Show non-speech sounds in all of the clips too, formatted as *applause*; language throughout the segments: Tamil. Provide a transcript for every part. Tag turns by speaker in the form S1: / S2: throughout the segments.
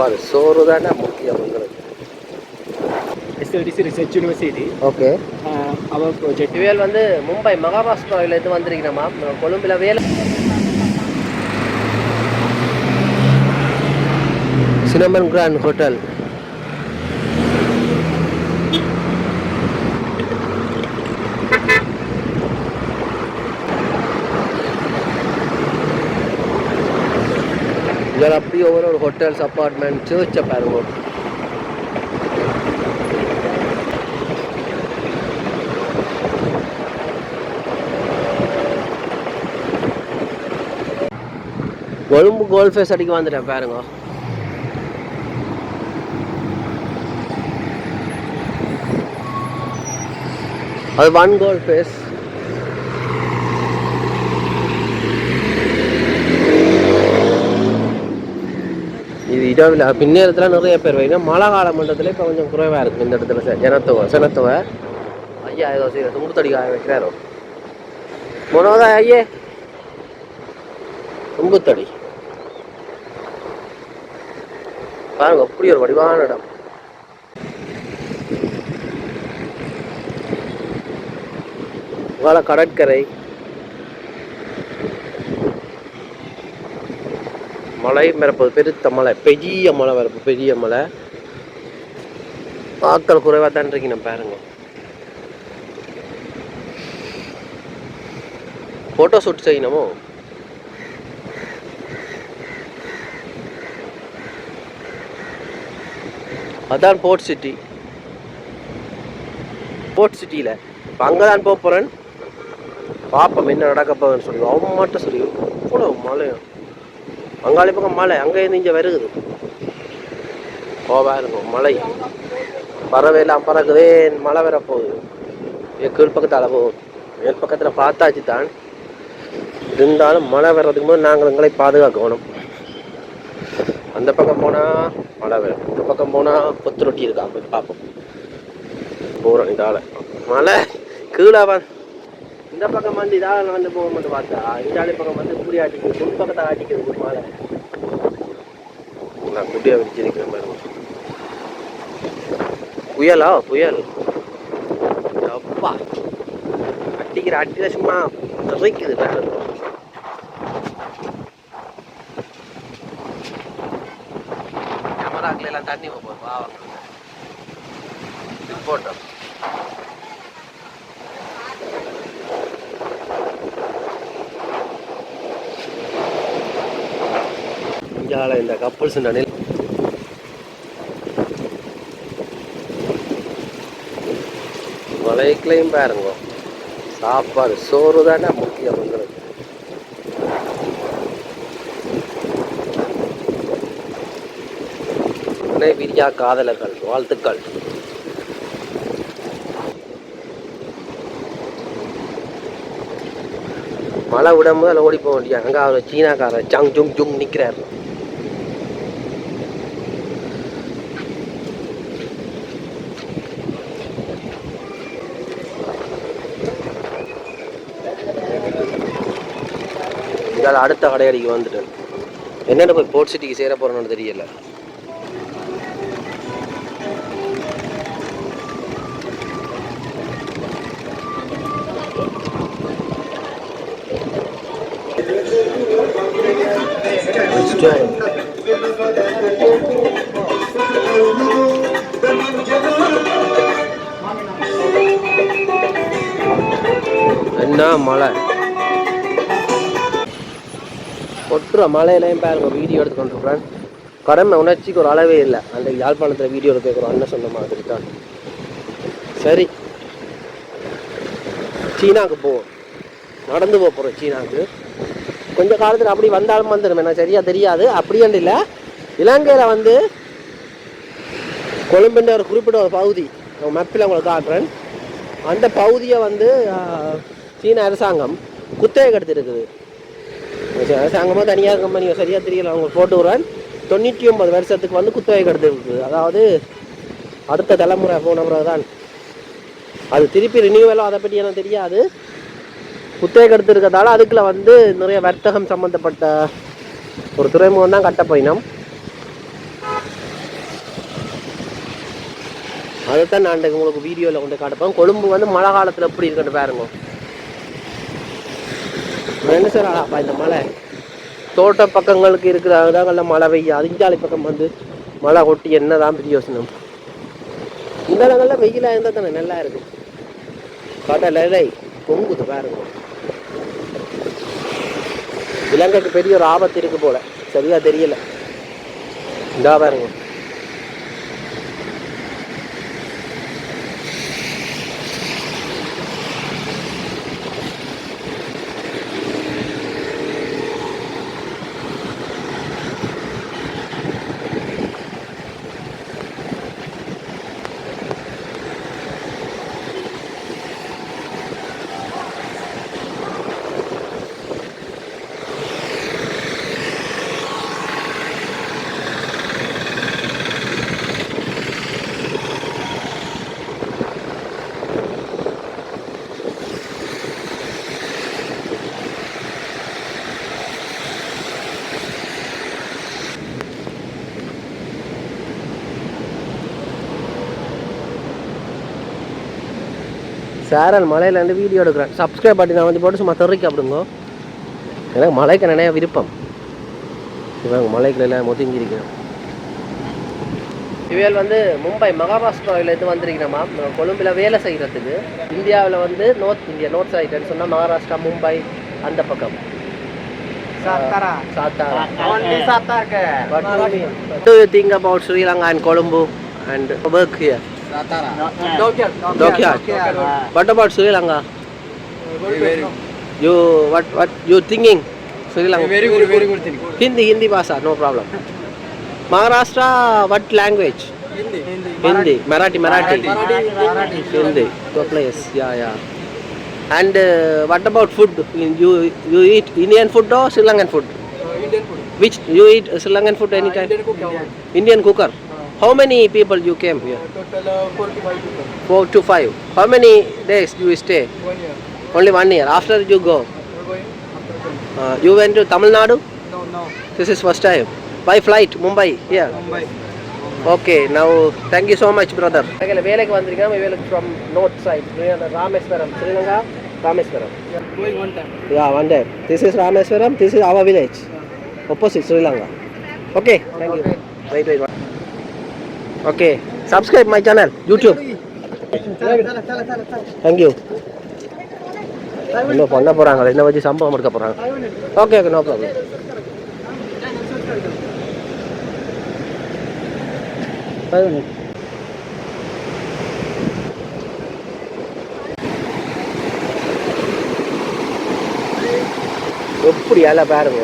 S1: சாப்பாடு சோறு தானே முக்கியம் எங்களுக்கு
S2: எஸ்எல்டிசி ரிசர்ச் யூனிவர்சிட்டி
S1: ஓகே.
S2: அவர் ப்ராஜெக்ட்
S1: வந்து மும்பை மகாராஷ்டிராவில் இருந்து வந்திருக்கிறோமா கொழும்புல வேலை சினமன் கிராண்ட் ஹோட்டல் இதில் அப்படி ஒவ்வொரு ஒரு ஹோட்டல்ஸ் அப்பார்ட்மெண்ட் சர்ச்சை பாருங்க கொழும்பு கோல்ட் ஃபேஸ் அடிக்க வந்துட்டேன் பாருங்க அது ஒன் கோல்ட் ஃபேஸ் இது இல்லை பின்னேரத்தில் நிறைய பேர் வைக்கணும் மழை கால மண்டலத்தில் இப்போ கொஞ்சம் குறைவாக இருக்குது இந்த இடத்துல. ச- ஜனத்தொகை சனத்தொகை. ஐயா ஏதோ செய்ய தும்புத்தடி காய வைக்கிறாரோ? மனோதா ஐயே. தும்புத்தடி பாருங்க அப்படி ஒரு வடிவான இடம். வள கடற்கரை. மலை மிரப்பது பெருத்த மலை பெரிய மலை வரப்பு பெரிய மலை. ஆக்கள் குறைவாக தான் இருக்கீங்க பாருங்க. ஃபோட்டோ ஷூட் செய்யணுமோ? அதான் போர்ட் சிட்டி போர்ட் சிட்டியில் இப்போ அங்கே தான் போக போகிறேன் பார்ப்போம் என்ன நடக்க போகுதுன்னு சொல்லி அவன் மட்டும் சொல்லி இவ்வளோ மழையும் அங்காளி பக்கம் மலை அங்கேருந்து இங்கே வருகுது. கோவா இருக்கும் மலை. பறவை எல்லாம் பறக்குதே மழை வர போகுது. கீழ் பக்கத்தால் போகுது. மேல் பக்கத்தில் பார்த்தாச்சு தான். இருந்தாலும் மழை வர்றதுக்கு போது நாங்கள் எங்களை பாதுகாக்கணும். அந்த பக்கம் போனால் மழை வரும் இந்த பக்கம் போனால் கொத்து ரொட்டி இருக்கா போய் பார்ப்போம். போகிறோம் இதால் மழை கீழே வ இந்த பக்கம் வந்து இதால் நடந்து போக மட்டும் பார்த்தா இதாலே பக்கம் வந்து கூடி ஆட்டிக்குது முன் பக்கத்தை ஆட்டிக்கிறது மாலை. நான் குட்டியாக விரிச்சிருக்கிற மாதிரி புயலா? புயல். அப்பா. அடிக்கிற அடியில சும்மா நிறைக்குது வேற கேமராக்குல எல்லாம் தண்ணி போகும் பாவம். போட்டோம். இங்கால இந்த கப்பல்ஸ் நிலையில் மலைக்குலையும் பாருங்க. சாப்பாடு சோறு தானே முக்கியம் உங்களுக்கு விரியா பிரியா காதலர்கள் வாழ்த்துக்கள். மழை விடும் போது அதில் ஓடி போக வேண்டிய அங்கே அவர் சீனாக்காரர் ஜங் ஜுங் ஜுங் நிற்கிறார் இதால் அடுத்த கடையடிக்கு வந்துட்டேன் என்னென்ன போய் போர்ட் சிட்டிக்கு சேர போகிறேன்னு தெரியல. என்ன மழை? கொட்டுற மலையிலையும் பாருங்க வீடியோ எடுத்து கொண்டிருக்கிறேன் கடமை உணர்ச்சிக்கு ஒரு அளவே இல்லை. அந்த யாழ்ப்பாணத்தில் வீடியோ எடுக்கிறோம் அண்ணன் சொன்ன மாதிரி தான். சரி. சீனாவுக்கு போவோம். நடந்து போக போகிறோம் சீனாவுக்கு. கொஞ்ச காலத்தில் அப்படி வந்தாலும் வந்துடும். எனக்கு சரியாக தெரியாது. அப்படியாண்டு இல்லை. இலங்கையில் வந்து கொழும்புன்ற ஒரு குறிப்பிட்ட ஒரு பகுதி மேப்பில் உங்களுக்கு காட்டுறேன். அந்த பகுதியை வந்து சீன அரசாங்கம் குத்தகை எடுத்துருக்குது. அரசாங்கமாக தனியார் கம்பெனி சரியாக தெரியல. அவங்க போட்டு விடுறான். தொண்ணூற்றி ஒன்பது வருஷத்துக்கு வந்து குத்தகை கிடந்துருக்கு அதாவது அடுத்த தலைமுறை போன தான். அது திருப்பி ரினியூவலோ அதை பற்றி எனக்கு தெரியாது. குத்தகை எடுத்துருக்கிறதால அதுக்குள்ள வந்து நிறைய வர்த்தகம் சம்மந்தப்பட்ட ஒரு துறைமுகம் தான் கட்ட போயினோம். அதைத்தான் நான் உங்களுக்கு வீடியோவில் கொண்டு காட்டுப்போம் கொழும்பு வந்து மழை காலத்தில் எப்படி இருக்குன்னு பாருங்க. என்ன சார் இந்த மழை தோட்ட பக்கங்களுக்கு இருக்கிற இடங்கள்ல மழை பெய்யும் அதிஞ்சாலை பக்கம் வந்து மழை கொட்டி என்னதான் பிரயோசனம் இந்த இடங்கள்ல வெயிலாக இருந்தால் தானே நல்லா இருக்கும் கடலை பொங்குது பாருங்க. இலங்கைக்கு பெரிய ஒரு ஆபத்து இருக்கு போல. சரியா தெரியல. இந்தா பாருங்க. சேரல் மலையிலேருந்து வீடியோ எடுக்கிறேன். சப்ஸ்கிரைப் நான் வந்து போட்டு சும்மா தெறிக்க அப்படிங்க எனக்கு மலைக்கு நிறைய விருப்பம்? இவங்க மலைக்குள்ள எல்லாம் ஒதுங்கியிருக்கிறேன். இவையல் வந்து மும்பை மகாராஷ்டிராவிலேருந்து வந்திருக்கிறோமா கொழும்பில் வேலை செய்கிறதுக்கு இந்தியாவில் வந்து நார்த் இந்தியா நார்த் சைடுன்னு சொன்னால் மகாராஷ்டிரா மும்பை அந்த பக்கம்.
S2: Satara.
S1: Satara.
S2: Only Satara.
S1: What do you mean? What do
S2: what
S1: about Sri Lanka you what what you thinking Sri Lanka
S2: very good
S1: very good thinking
S2: Hindi
S1: Hindi భాష no problem Maharashtra what language Hindi Marathi Marathi Hindi yeah yeah and what about food you you
S2: eat Indian
S1: food Sri Lankan food which you eat Sri Lankan
S2: food any time
S1: Indian cooker How many people you came here?
S2: Total uh, 4 to
S1: 5 4 to 5. How many days you stay?
S2: One year.
S1: Only one year. After you go? Uh, you went to Tamil Nadu?
S2: No, no.
S1: This is first time. By flight, Mumbai. Yeah.
S2: Mumbai.
S1: Okay, now thank you so much, brother. We are from north side. We are Rameswaram,
S2: Sri Rameswaram. Going one time.
S1: Yeah, one time. This is Rameswaram. This is our village. Opposite Sri Lanka. Okay, thank you. Wait, wait. Thank you wait wait okay subscribe my channel YouTube thank you இன்னும் பண்ண போகிறாங்க என்ன வச்சு சம்பவம் எடுக்க போகிறாங்க ஓகே ஓகே நோ ப்ராப்ளம் எப்படி எல்லாம் பாருங்க.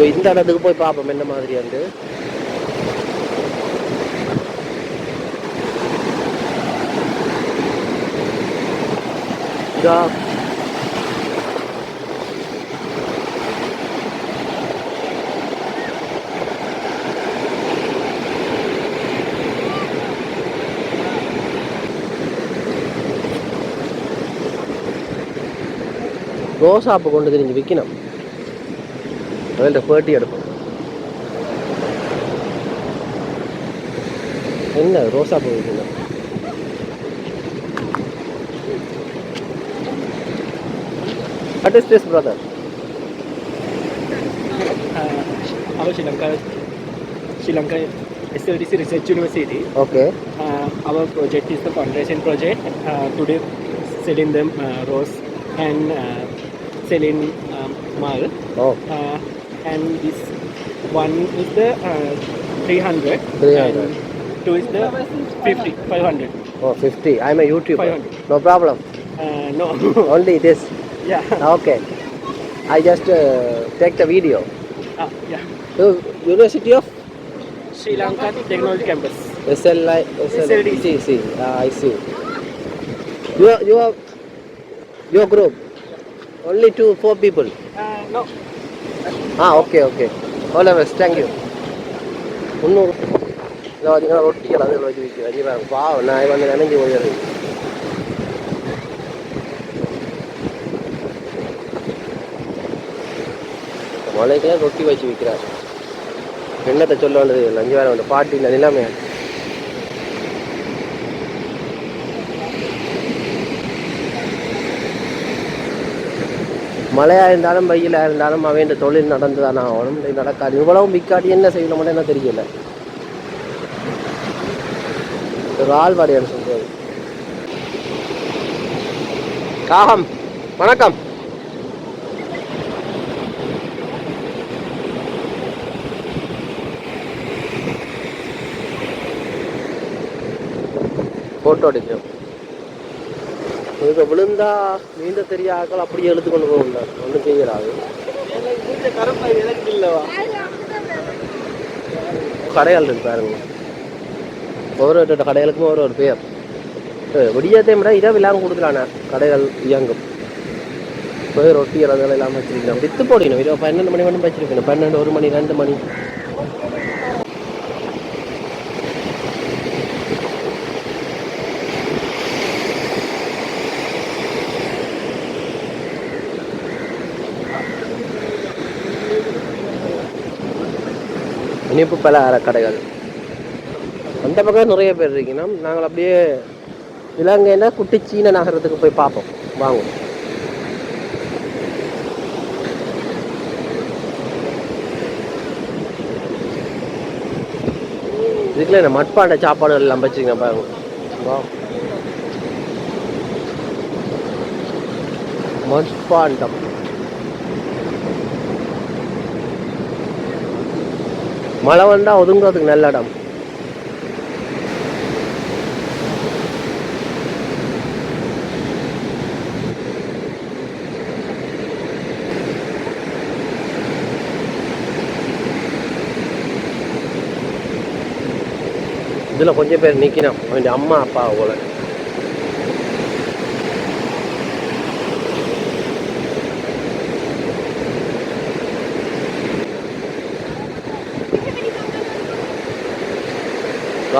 S1: இப்போ இந்த இடத்துக்கு போய் பார்ப்போம் என்ன மாதிரி வந்து ரோசாப்பு கொண்டு தெரிஞ்சு விற்கணும் അവൻ്റെ പേട്ടി എടുക്കും എന്നാ റോസാപ്പൂ വയ്ക്കുന്നത് What is this, brother?
S2: our Sri Lanka, Sri Lanka SLDC Research University.
S1: Okay.
S2: Our project is the fundraising project. Today, selling them rose and selling um.
S1: Oh
S2: and this one is the uh, 300.
S1: 300.
S2: And two is the 50, 500.
S1: oh, 50. I'm a YouTuber.
S2: 500.
S1: No problem.
S2: Uh, no. *laughs*
S1: Only this.
S2: yeah.
S1: Okay. I just uh, take the video.
S2: Ah, yeah.
S1: So, University of
S2: Sri Lanka Technology Campus.
S1: SLI,
S2: SLDC.
S1: Uh, I see. Your, your, your group. Only two, four people.
S2: Uh, no.
S1: Ah, okay, okay. All of us. Thank you. முந்நூறு இதை பார்த்தீங்கன்னா ரொட்டிகள் அதில் வச்சு விற்கிறேன் பாவம் நான் வந்து நினைஞ்சு போயிடுறது மலைக்கெல்லாம் ரொட்டி வச்சு விற்கிறார் என்னத்தை சொல்ல வேண்டியது இல்லை அஞ்சு வேலை வந்து பாட்டி இந்த நிலைமை மழையாக இருந்தாலும் வெயிலாக இருந்தாலும் அவன் இந்த தொழில் நடந்து தானே ஆகணும் இது நடக்காது. இவ்வளவும் விற்காட்டி என்ன செய்யணும்னு என்ன தெரியல. ஒரு ஆழ்வாடியார் சொல்றது காகம் வணக்கம். போட்டோ எடுக்கிறோம் இதுக்கு விழுந்தா நீந்த தெரிய ஆக்கள் அப்படியே எழுத்து கொண்டு போகல ஒன்றும் செய்யலாது கடைகள் இருக்கு பாருங்க. ஒரு ஒரு கடைகளுக்கும் ஒரு ஒரு பேர் விடியத்தை விட இரவு இல்லாமல் கொடுக்கலாண்ணே. கடைகள் இயங்கும். போய் ரொட்டி அதெல்லாம் இல்லாமல் வச்சிருக்கணும் வித்து போடணும். இரவு பன்னெண்டு மணி மட்டும் வச்சிருக்கணும். பன்னெண்டு ஒரு மணி ரெண்டு மணி. இனிப்பு பலகார கடைகள் அந்த பக்கம் நிறைய பேர் இருக்கீங்கன்னா நாங்கள் அப்படியே இலங்கைன்னா குட்டி சீன நகரத்துக்கு போய் பார்ப்போம். வாங்குவோம் இதுக்குள்ள என்ன மட்பாண்ட சாப்பாடுகள் எல்லாம் வச்சுங்க பாருங்க. மட்பாண்டம். மழை வந்தா ஒதுங்குறதுக்கு நல்ல இடம். இதுல கொஞ்சம் பேர் நிக்கணும். அவன் அம்மா அப்பா போல.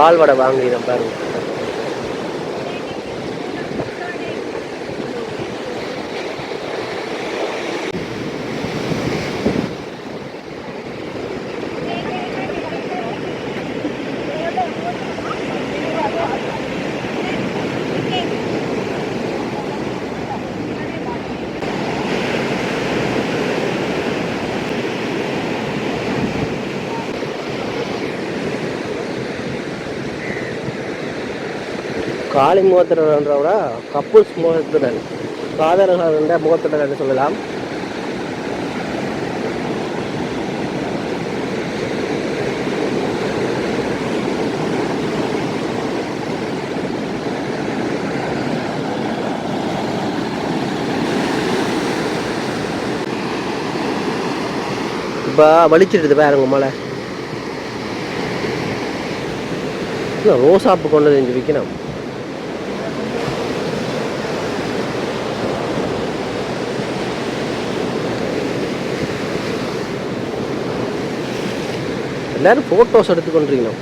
S1: கால் வடை வாங்கினேன் பாருங்க. காளி முகத்திடன்ற விட கப்புல்ஸ் முகத்திடல் காதலர்கள் முகத்திடல் என்று சொல்லலாம். இப்போ வலிச்சிடுது பாருங்க மழை இல்லை ரோசாப்பு கொண்டு வந்து விற்கணும் எல்லாரும் ஃபோட்டோஸ் எடுத்துக்கொண்டிருக்கணும்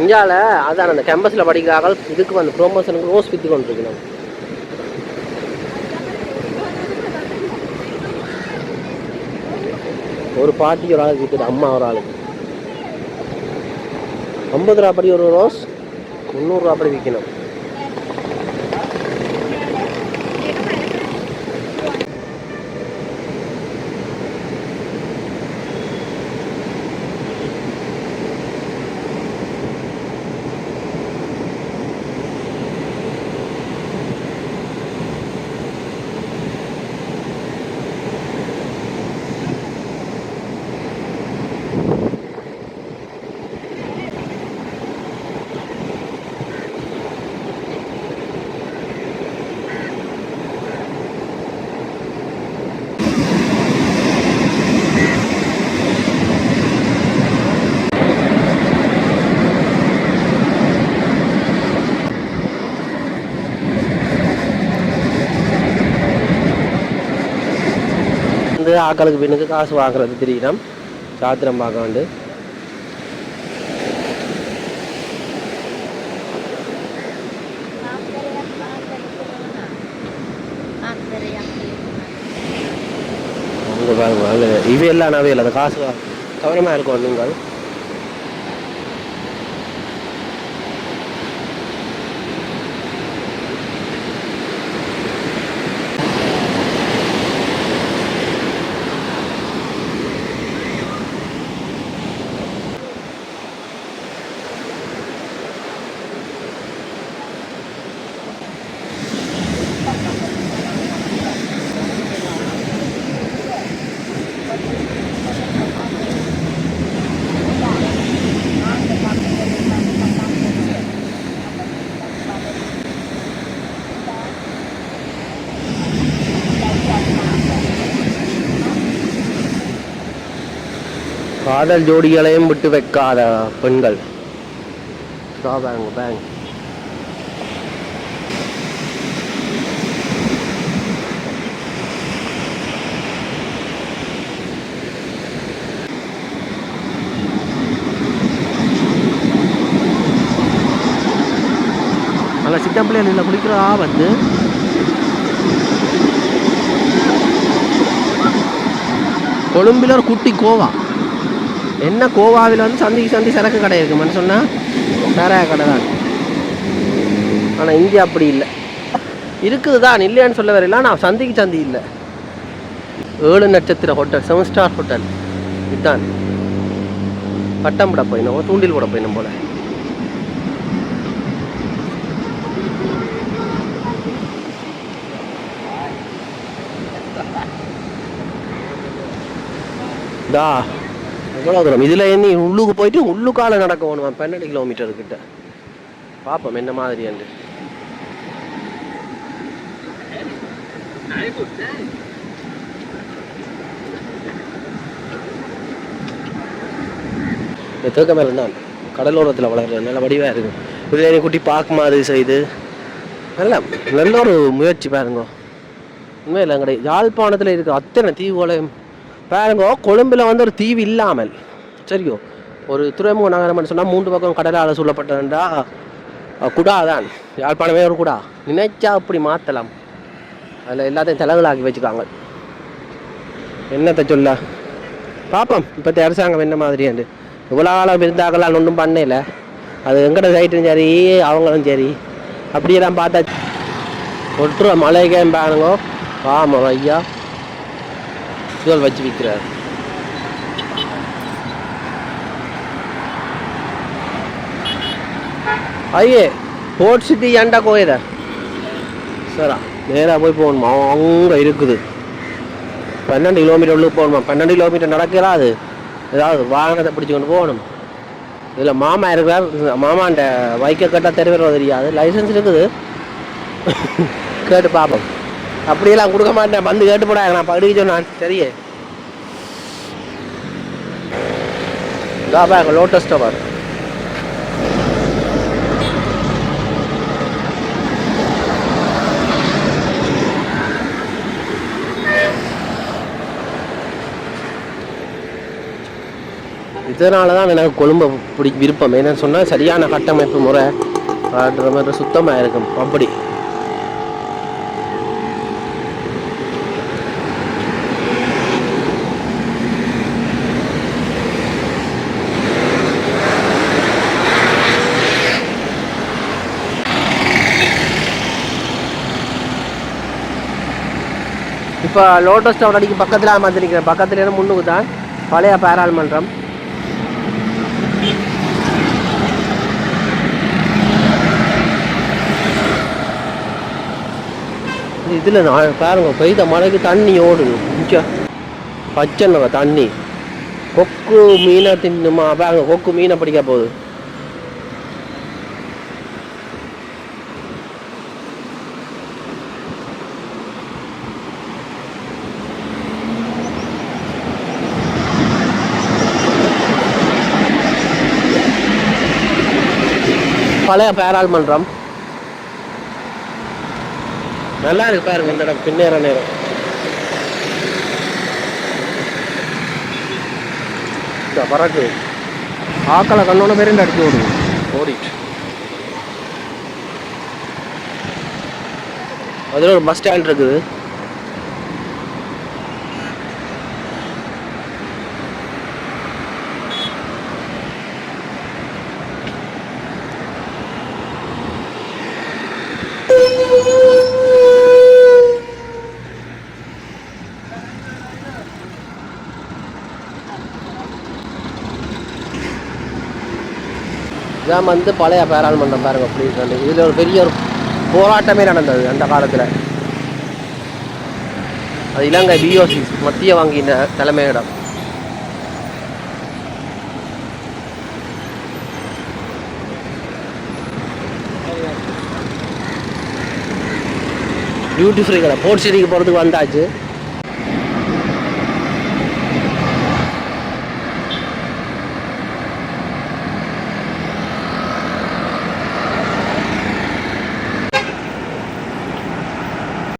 S1: இந்தியாவில் அதான் அந்த கேம்பஸில் படிக்கிறார்கள் இதுக்கு வந்து ப்ரொமோஷனுக்கு ரோஸ் விற்று கொண்டிருக்கணும். ஒரு பாட்டி ஒரு ஆளுக்கு விற்றுது அம்மா ஒரு ஆளுக்கு. ஐம்பது ரூபா படி ஒரு ரோஸ் முந்நூறுரூவா படி விற்கணும் வந்து ஆக்களுக்கு பின்னுக்கு காசு வாங்குறது தெரியணும் சாத்திரம் பார்க்க வந்து அவங்க பாருங்க இவையெல்லாம் நவையில் அந்த காசு கவனமாக இருக்கும் நீங்கள். காதல் ஜோடிகளையும் விட்டு வைக்காத பெண்கள். இதோ பாருங்க பேங்க் நல்லா சின்ன பிள்ளைகள் வந்து கொழும்பில் ஒரு குட்டி கோவா. என்ன கோவாவில் வந்து சந்திக்கு சந்தி சரக்கு கடை இருக்குமான்னு சொன்னால் வேற கடை தான். ஆனால் இங்கே அப்படி இல்லை. இருக்குது தான் இல்லையான்னு சொல்ல வரையில நான் சந்திக்கு சந்தி இல்லை. ஏழு நட்சத்திர ஹோட்டல் செவன் ஸ்டார் ஹோட்டல் இதுதான். பட்டம் கூட போயினோம் தூண்டில் கூட போயினோம் போல. தா. எவ்வளோ தூரம் இதில் நீ உள்ளுக்கு போயிட்டு உள்ளுக்கால நடக்க வேணுமா பன்னெண்டு கிலோமீட்டர் கிட்ட. பார்ப்போம் என்ன மாதிரியாண்டு இந்த தேக்க தான் கடலோரத்தில் வளர்கிற நல்ல வடிவாக இருக்கும். இதில் நீ குட்டி பார்க்க மாதிரி செய்து நல்ல நல்ல ஒரு முயற்சி பாருங்க. உண்மையில் எங்கடைய யாழ்ப்பாணத்தில் இருக்கிற அத்தனை தீவுகளையும் பாருங்க கொழும்பில் வந்து ஒரு தீவு இல்லாமல் சரியோ? ஒரு துறைமுக நகரம் சொன்னால் மூன்று பக்கம் கடலால் சூழப்பட்டதுண்டா குடா தான் யாழ்ப்பாணமே ஒரு குடா. நினைச்சா அப்படி மாற்றலாம் அதில் எல்லாத்தையும் தலைகளாக்கி வச்சுக்காங்க என்னத்தை சொல்ல? பார்ப்போம் இப்போத்த அரசாங்கம் என்ன மாதிரியாண்டு இவ்வளோ காலம் இருந்தாக்கலாம் ஒன்றும் பண்ணல. அது எங்கட சைட்டும் சரி அவங்களும் சரி. அப்படியெல்லாம் பார்த்தா ஒட்டுற மலைக்கேம் பாருங்க. ஆமாம் ஐயா. சுவல் வச்சு விற்கிறார். ஐயே போர்ட் சிட்டி ஏன்டா கோயில? சரா நேராக போய் போகணுமா? அங்கே இருக்குது. பன்னெண்டு கிலோமீட்டர் உள்ளே போகணுமா? பன்னெண்டு கிலோமீட்டர் நடக்கலாம் அது? ஏதாவது வாகனத்தை பிடிச்சிக்கொண்டு கொண்டு போகணும். இதில் மாமா இருக்கிறார். மாமாண்ட வைக்க கட்டா தெரிவிக்கிறோம் தெரியாது லைசன்ஸ் இருக்குது. கேட்டு பார்ப்போம். அப்படியெல்லாம் கொடுக்க மாட்டேன். வந்து கேட்டு போடாங்க நான் படிக்க சொன்னான். சரியே. பாருங்க லோட்டஸ் டவர் இதனால தான் எனக்கு கொழும்பை பிடி விருப்பம். என்னன்னு சொன்னால் சரியான கட்டமைப்பு முறை காட்டுற மாதிரி சுத்தமாக இருக்கும். அப்படி. இப்போ லோட்டஸ் டவர் அடிக்கு பக்கத்தில் அமர்ந்திருக்கிறேன் பக்கத்துல முன்னுக்கு தான் பழைய பாராளுமன்றம். இதில் நான் பாருங்க பெய்த மழைக்கு தண்ணி ஓடுது. கொஞ்சம் பச்சைங்க தண்ணி. கொக்கு மீனை தின்னுமா? பாருங்க கொக்கு மீனை பிடிக்க போகுது. பழைய பேராள்மன்றம் நல்லா இருக்கு பாருங்க இந்த இடம் பின்னேற நேரம். பறக்கு. ஆக்களை கண்ணோட பேருந்து அடிச்சு ஓடுவோம் ஓடிட்டு. அதில் ஒரு பஸ் ஸ்டாண்ட் இருக்குது. இதான் வந்து பழைய பாராளுமன்றம் பாருங்க அப்படி சொல்லி இதுல ஒரு பெரிய ஒரு போராட்டமே நடந்தது அந்த காலத்துல. அது இலங்கை பிஓசி மத்திய வங்கியின் தலைமையிடம் டியூட்டி ஃப்ரீ கடை போர்ட் சிட்டிக்கு போகிறதுக்கு வந்தாச்சு.